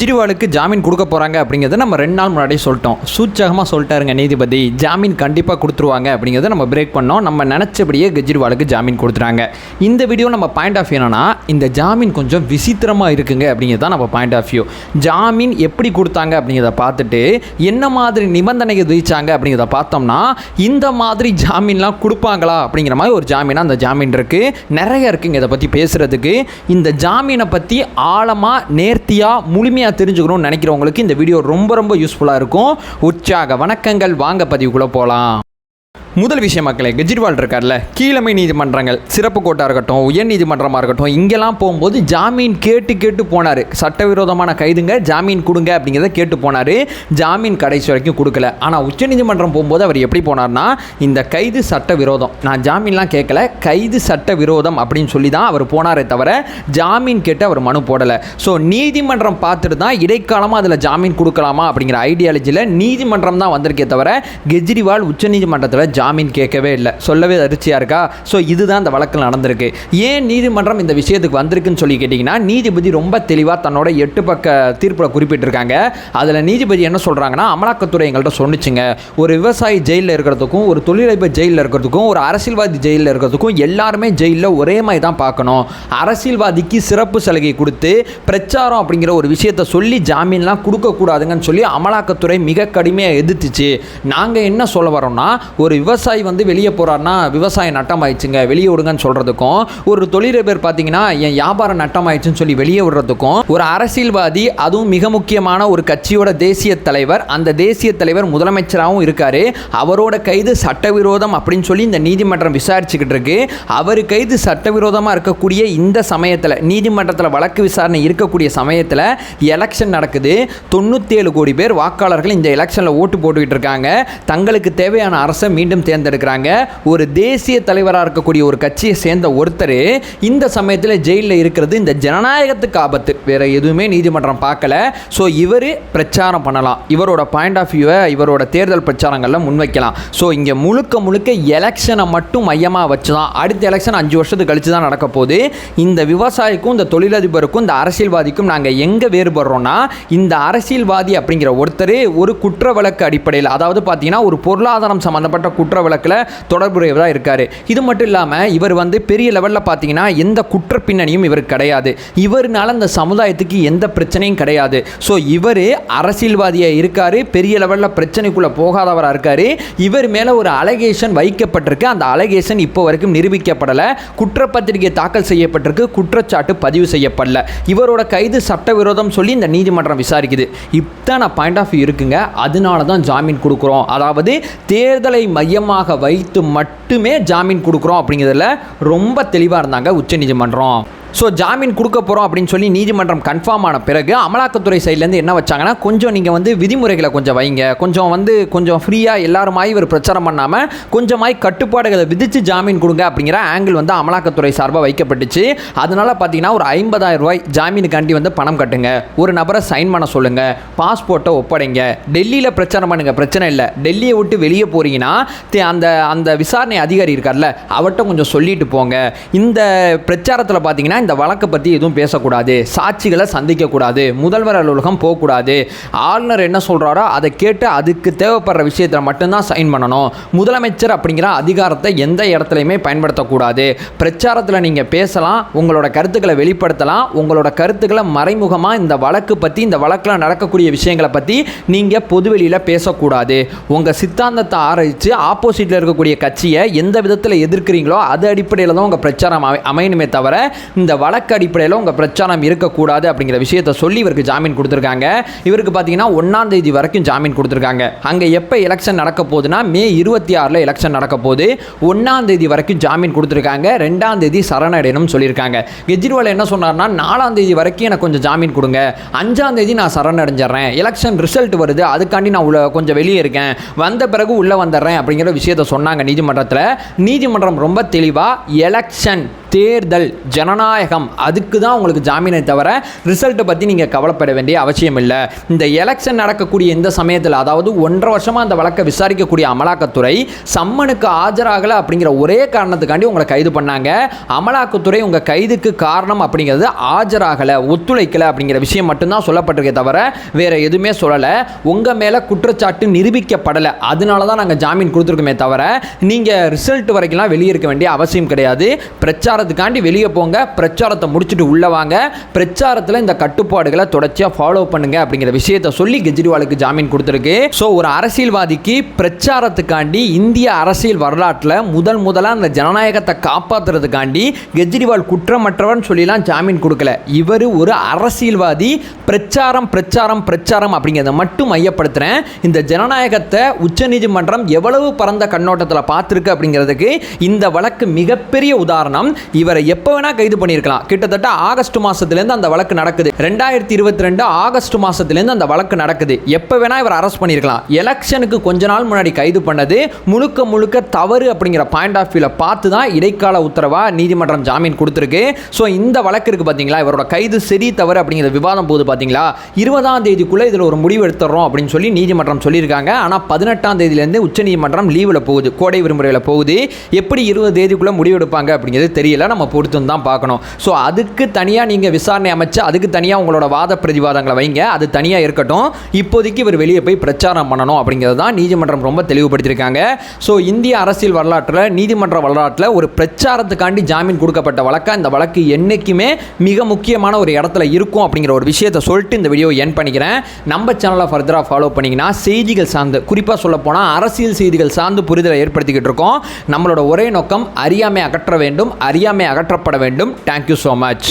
கெஜ்ரிவாலுக்கு ஜாமீன் கொடுக்க போகிறாங்க அப்படிங்கிறத நம்ம ரெண்டு நாள் முன்னாடியே சொல்லிட்டோம். சூச்சகமாக சொல்லிட்டாருங்க நீதிபதி. ஜாமீன் கண்டிப்பாக கொடுத்துருவாங்க அப்படிங்கிறத நம்ம பிரேக் பண்ணோம். நம்ம நினச்சபடியே கெஜ்ரிவாலுக்கு ஜாமீன் கொடுத்துறாங்க இந்த வீடியோ நம்ம பாயிண்ட் ஆஃப் என்னன்னா இந்த ஜாமீன் கொஞ்சம் விசித்திரமாக இருக்குங்க அப்படிங்கிறது தான் நம்ம பாயிண்ட் ஆஃப் வியூ ஜாமீன் எப்படி கொடுத்தாங்க அப்படிங்கிறத பார்த்துட்டு என்ன மாதிரி நிபந்தனைகள் விதிச்சாங்க அப்படிங்கிறத பார்த்தோம்னா இந்த மாதிரி ஜாமீன்லாம் கொடுப்பாங்களா அப்படிங்கிற மாதிரி ஒரு ஜாமீனாக அந்த ஜாமீன் இருக்குது நிறைய இருக்குங்க இதை பற்றி பேசுகிறதுக்கு இந்த ஜாமீனை பற்றி ஆழமாக நேர்த்தியாக முழுமையாக தெரிஞ்சுக்கணும்னு நினைக்கிறவங்களுக்கு இந்த வீடியோ ரொம்ப ரொம்ப யூஸ்ஃபுல்லாக இருக்கும். உற்சாக வணக்கங்கள். வாங்க பதிவுக்குள்ளே போகலாம் முதல் விஷயம் மக்களே கெஜ்ரிவால் இருக்கார்ல கீழமை நீதிமன்றங்கள் சிறப்பு கோட்டாக இருக்கட்டும் உயர் நீதிமன்றமாக இருக்கட்டும் இங்கெல்லாம் போகும்போது ஜாமீன் கேட்டு கேட்டு போனார். சட்டவிரோதமான கைதுங்க ஜாமீன் கொடுங்க அப்படிங்கிறத கேட்டு போனார். ஜாமீன் கடைசி வரைக்கும் கொடுக்கல. ஆனால் உச்சநீதிமன்றம் போகும்போது அவர் எப்படி போனார்னா இந்த கைது சட்ட விரோதம் நான் ஜாமீன்லாம் கேட்கல கைது சட்ட விரோதம் அப்படின்னு சொல்லி தான் அவர் போனாரே தவிர ஜாமீன் கேட்டு அவர் மனு போடலை. ஸோ நீதிமன்றம் பார்த்துட்டு தான் இடைக்காலமாக அதில் ஜாமீன் கொடுக்கலாமா அப்படிங்கிற ஐடியாலஜியில் நீதிமன்றம் தான் வந்திருக்கே தவிர கெஜ்ரிவால் உச்சநீதிமன்றத்தில் ஜாமீன் ஜாமீன் கேட்கவே இல்லை. சொல்லவே அதிர்ச்சியாக இருக்கா? ஸோ இதுதான் இந்த வழக்கில் நடந்திருக்கு. ஏன் நீதிமன்றம் இந்த விஷயத்துக்கு வந்திருக்குன்னு சொல்லி கேட்டிங்கன்னா நீதிபதி ரொம்ப தெளிவாக தன்னோட எட்டு பக்க தீர்ப்பில் குறிப்பிட்டிருக்காங்க. அதில் நீதிபதி என்ன சொல்கிறாங்கன்னா அமலாக்கத்துறை எங்கள்கிட்ட சொன்னிச்சுங்க. ஒரு விவசாயி ஜெயிலில் இருக்கிறதுக்கும் ஒரு தொழிலதிபர் ஜெயிலில் இருக்கிறதுக்கும் ஒரு அரசியல்வாதி ஜெயிலில் இருக்கிறதுக்கும் எல்லாருமே ஜெயிலில் ஒரே மாதிரி தான் பார்க்கணும். அரசியல்வாதிக்கு சிறப்பு சலுகை கொடுத்து பிரச்சாரம் அப்படிங்கிற ஒரு விஷயத்தை சொல்லி ஜாமீன்லாம் கொடுக்கக்கூடாதுங்கன்னு சொல்லி அமலாக்கத்துறை மிக கடுமையாக எதிர்த்துச்சு. நாங்கள் என்ன சொல்ல வரோம்னா ஒரு விவசாயி விவசாயி வந்து வெளியே போகிறாருன்னா விவசாயம் நட்டம் ஆயிடுச்சுங்க வெளியே விடுங்கன்னு சொல்கிறதுக்கும் ஒரு தொழிலதிபர் பார்த்தீங்கன்னா என் வியாபாரம் நட்டம் ஆயிடுச்சுன்னு சொல்லி வெளியே விடுறதுக்கும் ஒரு அரசியல்வாதி அதுவும் மிக முக்கியமான ஒரு கட்சியோட தேசிய தலைவர் அந்த தேசிய தலைவர் முதலமைச்சராகவும் இருக்கார். அவரோட கைது சட்டவிரோதம் அப்படின்னு சொல்லி இந்த நீதிமன்றம் விசாரிச்சுக்கிட்டு இருக்கு. அவர் கைது சட்டவிரோதமாக இருக்கக்கூடிய இந்த சமயத்தில் நீதிமன்றத்தில் வழக்கு விசாரணை இருக்கக்கூடிய சமயத்தில் எலெக்ஷன் நடக்குது. தொண்ணூற்றேழு கோடி பேர் வாக்காளர்கள் இந்த எலெக்ஷனில் ஓட்டு போட்டுக்கிட்டு இருக்காங்க. தங்களுக்கு தேவையான அரசை மீண்டும் தேர்ந்தெடுக்கிறாங்க. ஒரு தேசிய தலைவராக இருக்கக்கூடிய ஒரு கட்சியை சேர்ந்த ஒருத்தர் இந்த சமயத்தில் ஜெயிலில் இருக்கிறது இந்த ஜனநாயகத்துக்கு ஆபத்து. வேற எதுவுமே நீதிமன்றம் பார்க்கல. ஸோ இவர் பிரச்சாரம் பண்ணலாம். இவரோட பாயிண்ட் ஆஃப் வியூவை இவரோட தேர்தல் பிரச்சாரங்களில் முன்வைக்கலாம். ஸோ இங்கே முழுக்க முழுக்க எலெக்ஷனை மட்டும் மையமாக வச்சு தான் அடுத்த எலெக்ஷன் அஞ்சு வருஷத்துக்கு கழிச்சு தான் நடக்க போகுது. இந்த விவசாயிக்கும் இந்த தொழிலதிபருக்கும் இந்த அரசியல்வாதிக்கும் நாங்கள் எங்கே வேறுபடுறோம்னா இந்த அரசியல்வாதி அப்படிங்கிற ஒருத்தர் ஒரு குற்ற வழக்கு அடிப்படையில் அதாவது பார்த்தீங்கன்னா ஒரு பொருளாதாரம் சம்மந்தப்பட்ட குற்ற வழக்கில் தொடர்புடையவராக இருக்கார். இது மட்டும் இல்லாமல் இவர் வந்து பெரிய லெவலில் பார்த்தீங்கன்னா எந்த குற்ற பின்னணியும் இவருக்கு கிடையாது. இவர்னால அந்த சமுதாயத்துக்கு எந்த பிரச்சனையும் கிடையாது. ஸோ இவர் அரசியல்வாதியாக இருக்கார் பெரிய லெவலில் பிரச்சனைக்குள்ளே போகாதவராக இருக்கார். இவர் மேலே ஒரு அலகேஷன் வைக்கப்பட்டிருக்கு. அந்த அலகேஷன் இப்போ வரைக்கும் நிரூபிக்கப்படலை. குற்றப்பத்திரிகை தாக்கல் செய்யப்பட்டிருக்கு. குற்றச்சாட்டு பதிவு செய்யப்படல. இவரோட கைது சட்டவிரோதம் சொல்லி இந்த நீதிமன்றம் விசாரிக்குது. இத்தனை பாயிண்ட் ஆஃப் வியூ இருக்குங்க. அதனால தான் ஜாமீன் கொடுக்குறோம். அதாவது தேர்தலை மையமாக வைத்து மட்டுமே ஜாமீன் கொடுக்குறோம் அப்படிங்கிறதுல ரொம்ப தெளிவாக இருந்தாங்க உச்சநீதிமன்றம் ஸோ ஜாமீன் கொடுக்க போகிறோம் அப்படின்னு சொல்லி நீதிமன்றம் கன்ஃபார்ம் ஆன பிறகு அமலாக்கத்துறை சைட்லேருந்து என்ன வச்சாங்கன்னா கொஞ்சம் நீங்கள் வந்து விதிமுறைகளை கொஞ்சம் வைங்க. கொஞ்சம் வந்து கொஞ்சம் ஃப்ரீயாக எல்லாருமாய் ஒரு பிரச்சாரம் பண்ணாமல் கொஞ்சமாய் கட்டுப்பாடுகளை விதித்து ஜாமீன் கொடுங்க அப்படிங்கிற ஆங்கிள் வந்து அமலாக்கத்துறை சார்பாக வைக்கப்பட்டுச்சு. அதனால் பார்த்தீங்கன்னா ஒரு ஐம்பதாயிரம் ரூபாய் ஜாமீனுக்காண்டி வந்து பணம் கட்டுங்க. ஒரு நபரை சைன் பண்ண சொல்லுங்கள் பாஸ்போர்ட்டை ஒப்படைங்க. டெல்லியில் பிரச்சாரம் பண்ணுங்கள் பிரச்சனை இல்லை. டெல்லியை விட்டு வெளியே போகிறீங்கன்னா தே- அந்த அந்த விசாரணை அதிகாரி இருக்கார்ல அவர்கிட்ட கொஞ்சம் சொல்லிட்டு போங்க. இந்த பிரச்சாரத்தில் பார்த்தீங்கன்னா இந்த வழக்கை பற்றி எதுவும் பேசக்கூடாது? சாட்சிகளை சந்திக்கக்கூடாது. முதல்வர் அலுவலகம் போகக்கூடாது. ஆளுநர் என்ன சொல்கிறாரோ அதை கேட்டு அதுக்கு தேவைப்படுற விஷயத்தில் மட்டும்தான் சைன் பண்ணணும். முதலமைச்சர் அப்படிங்கிற அதிகாரத்தை எந்த இடத்துலையுமே பயன்படுத்தக்கூடாது. பிரச்சாரத்தில் நீங்கள் பேசலாம் உங்களோட கருத்துக்களை வெளிப்படுத்தலாம் உங்களோட கருத்துக்களை மறைமுகமாக இந்த வழக்கு பற்றி இந்த வழக்கில் நடக்கக்கூடிய விஷயங்களை பற்றி நீங்கள் பொதுவெளியில் பேசக்கூடாது. உங்கள் சித்தாந்தத்தை ஆராய்ச்சி ஆப்போசிட்டில் இருக்கக்கூடிய கட்சியை எந்த விதத்தில் எதிர்க்கிறீங்களோ அது அடிப்படையில் தான் உங்கள் பிரச்சாரம் அமை அமையணுமே தவிர இந்த இந்த வழக்கு அடிப்படையில் உங்கள் பிரச்சாரம் இருக்கக்கூடாது அப்படிங்கிற விஷயத்தை சொல்லி இவருக்கு ஜாமீன் கொடுத்துருக்காங்க. இவருக்கு பார்த்தீங்கன்னா ஒன்றாம் தேதி வரைக்கும் ஜாமீன் கொடுத்துருக்காங்க. அங்கே எப்போ எலெக்ஷன் நடக்க போகுதுன்னா மே இருபத்தி ஆறில் எலெக்ஷன் நடக்க போகுது. ஒன்றாம் தேதி வரைக்கும் ஜாமீன் கொடுத்துருக்காங்க. ரெண்டாம் தேதி சரணடையணும்னு சொல்லியிருக்காங்க. கெஜ்ரிவால் என்ன சொன்னார்னா நாலாம் தேதி வரைக்கும் எனக்கு கொஞ்சம் ஜாமீன் கொடுங்க. அஞ்சாம் தேதி நான் சரணடைஞ்சிடுறேன் எலெக்ஷன் ரிசல்ட் வருது. அதுக்காண்டி நான் உள்ள கொஞ்சம் வெளியே இருக்கேன். வந்த பிறகு உள்ளே வந்துடுறேன் அப்படிங்கிற விஷயத்த சொன்னாங்க நீதிமன்றத்தில். நீதிமன்றம் ரொம்ப தெளிவாக எலெக்ஷன் தேர்தல் ஜனநாயகம் அதுக்கு தான் உங்களுக்கு ஜாமீனை தவிர ரிசல்ட்டை பற்றி நீங்கள் கவலைப்பட வேண்டிய அவசியம் இல்லை. இந்த எலெக்ஷன் நடக்கக்கூடிய இந்த சமயத்தில் அதாவது ஒன்றரை வருஷமாக அந்த வழக்கை விசாரிக்கக்கூடிய அமலாக்கத்துறை சம்மனுக்கு ஆஜராகலை அப்படிங்கிற ஒரே காரணத்துக்காண்டி உங்களை கைது பண்ணாங்க. அமலாக்கத்துறை உங்கள் கைதுக்கு காரணம் அப்படிங்கிறது ஆஜராகலை ஒத்துழைக்கலை அப்படிங்கிற விஷயம் மட்டும்தான் சொல்லப்பட்டிருக்கே தவிர வேற எதுவுமே சொல்லலை. உங்கள் மேலே குற்றச்சாட்டு நிரூபிக்கப்படலை. அதனால தான் நாங்கள் ஜாமீன் கொடுத்துருக்கோமே தவிர நீங்கள் ரிசல்ட் வரைக்கும்லாம் வெளியே இருக்க வேண்டிய அவசியம் கிடையாது. பிரச்சாரத்துக்காண்டி வெளியே போங்க பிரச்சாரத்தை முடிச்சுட்டு உள்ளே வாங்க. பிரச்சாரத்தில் இந்த கட்டுப்பாடுகளை தொடர்ச்சியாக ஃபாலோ பண்ணுங்க அப்படிங்கிற விஷயத்தை சொல்லி கெஜ்ரிவாலுக்கு ஜாமீன் கொடுத்துருக்கு. ஸோ ஒரு அரசியல்வாதிக்கு பிரச்சாரத்துக்காண்டி இந்திய அரசியல் வரலாற்றில் முதல் முதலாக அந்த ஜனநாயகத்தை காப்பாற்றுறதுக்காண்டி கெஜ்ரிவால் குற்றமற்றவன் சொல்லிலாம் ஜாமீன் கொடுக்கல. இவர் ஒரு அரசியல்வாதி பிரச்சாரம் பிரச்சாரம் பிரச்சாரம் அப்படிங்கிறத மட்டும் மையப்படுத்துகிறேன் இந்த ஜனநாயகத்தை உச்சநீதிமன்றம் எவ்வளவு பரந்த கண்ணோட்டத்தில் பார்த்துருக்கு அப்படிங்கிறதுக்கு இந்த வழக்கு மிகப்பெரிய உதாரணம். இவரை எப்போ வேணால் கைது பண்ணியிருக்கலாம். கிட்டத்தட்ட ஆகஸ்ட் மாதத்துலேருந்து அந்த வழக்கு நடக்குது. ரெண்டாயிரத்தி இருபத்தி ரெண்டு ஆகஸ்ட் மாதத்துலேருந்து அந்த வழக்கு நடக்குது. எப்போ வேணால் இவர் அரெஸ்ட் பண்ணியிருக்கலாம். எலெக்ஷனுக்கு கொஞ்ச நாள் முன்னாடி கைது பண்ணது முழுக்க முழுக்க தவறு அப்படிங்கிற பாயிண்ட் ஆஃப் வியூவில் பார்த்து தான் இடைக்கால உத்தரவாக நீதிமன்றம் ஜாமீன் கொடுத்துருக்கு. ஸோ இந்த வழக்கு இருக்குது பார்த்தீங்களா இவரோட கைது சரி தவறு அப்படிங்கிற விவாதம் போகுது பார்த்தீங்களா இருபதாம் தேதிக்குள்ளே இதில் ஒரு முடிவு எடுத்துறோம் அப்படின்னு சொல்லி நீதிமன்றம் சொல்லியிருக்காங்க. ஆனால் பதினெட்டாம் தேதியிலேருந்து உச்சநீதிமன்றம் லீவில் போகுது. கோடை விடுமுறையில் போகுது. எப்படி இருபது தேதிக்குள்ளே முடிவு எடுப்பாங்க அப்படிங்கிறது தெரியல. நம்ம பொறுத்துன்னு தான் பார்க்கணும். ஸோ அதுக்கு தனியாக நீங்கள் விசாரணை அமைச்சு அதுக்கு தனியாக உங்களோட வாத பிரதிவாதங்களை வைங்க. அது தனியாக இருக்கட்டும். இப்போதைக்கு இவர் வெளியே போய் பிரச்சாரம் பண்ணணும் அப்படிங்கிறது தான் நீதிமன்றம் ரொம்ப தெளிவுபடுத்தியிருக்காங்க. ஸோ இந்திய அரசியல் வரலாற்றில் நீதிமன்ற வரலாற்றில் ஒரு பிரச்சாரத்துக்காண்டி ஜாமீன் கொடுக்கப்பட்ட வழக்காக இந்த வழக்கு என்றைக்குமே மிக முக்கியமான ஒரு இடத்துல இருக்கும் அப்படிங்கிற ஒரு விஷயத்தை சொல்லிட்டு இந்த வீடியோ என் பண்ணிக்கிறேன். நம்ம சேனலை ஃபர்தராக ஃபாலோ பண்ணிங்கன்னா செய்திகள் சார்ந்து குறிப்பாக சொல்ல போனால் அரசியல் செய்திகள் சார்ந்து புரிதலை ஏற்படுத்திக்கிட்டு இருக்கோம். நம்மளோட ஒரே நோக்கம் அறியாமை அகற்ற வேண்டும். அறியாமை அகற்றப்பட வேண்டும். Thank you so much